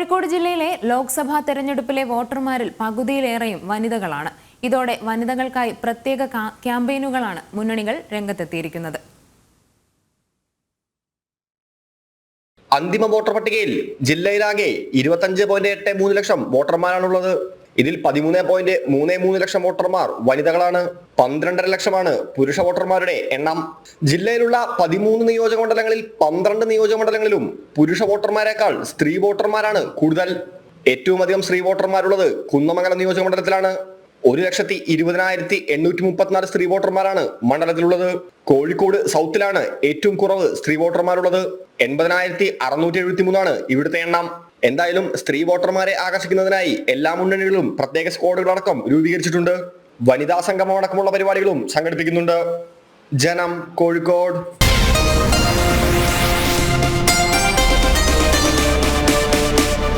കോഴിക്കോട് ജില്ലയിലെ ലോക്സഭാ തെരഞ്ഞെടുപ്പിലെ വോട്ടർമാരിൽ പകുതിയിലേറെയും വനിതകളാണ്. ഇതോടെ വനിതകൾക്കായി പ്രത്യേക ക്യാമ്പയിനുകളാണ് മുന്നണികൾ രംഗത്തെത്തിയിരിക്കുന്നത്. അന്തിമ വോട്ടർ പട്ടികയിൽ ജില്ലയിലാകെ ഇരുപത്തഞ്ച് പോയിന്റ് എട്ട് മൂന്ന് ലക്ഷം വോട്ടർമാരാണുള്ളത്. ഇതിൽ പതിമൂന്ന് പോയിന്റ് മൂന്ന് മൂന്ന് ലക്ഷം വോട്ടർമാർ വനിതകളാണ്. പന്ത്രണ്ടര ലക്ഷമാണ് പുരുഷ വോട്ടർമാരുടെ എണ്ണം. ജില്ലയിലുള്ള പതിമൂന്ന് നിയോജക മണ്ഡലങ്ങളിൽ പന്ത്രണ്ട് നിയോജക മണ്ഡലങ്ങളിലും പുരുഷ വോട്ടർമാരെക്കാൾ സ്ത്രീ വോട്ടർമാരാണ് കൂടുതൽ. ഏറ്റവും അധികം സ്ത്രീ വോട്ടർമാരുള്ളത് കുന്നമംഗലം നിയോജക മണ്ഡലത്തിലാണ് ഒരു ലക്ഷത്തി ഇരുപതിനായിരത്തി എണ്ണൂറ്റി മുപ്പത്തിനാല് സ്ത്രീ വോട്ടർമാരാണ് മണ്ഡലത്തിലുള്ളത്. കോഴിക്കോട് സൗത്തിലാണ് ഏറ്റവും കുറവ് സ്ത്രീ വോട്ടർമാരുള്ളത്. എൺപതിനായിരത്തി അറുന്നൂറ്റി എഴുപത്തി മൂന്നാണ് ഇവിടുത്തെ എണ്ണം. എന്തായാലും സ്ത്രീ വോട്ടർമാരെ ആകർഷിക്കുന്നതിനായി എല്ലാ മുന്നണികളും പ്രത്യേക സ്ക്വാഡുകളടക്കം രൂപീകരിച്ചിട്ടുണ്ട്. വനിതാ സംഗമം അടക്കമുള്ള പരിപാടികളും സംഘടിപ്പിക്കുന്നുണ്ട്. ജനം കോഴിക്കോട്.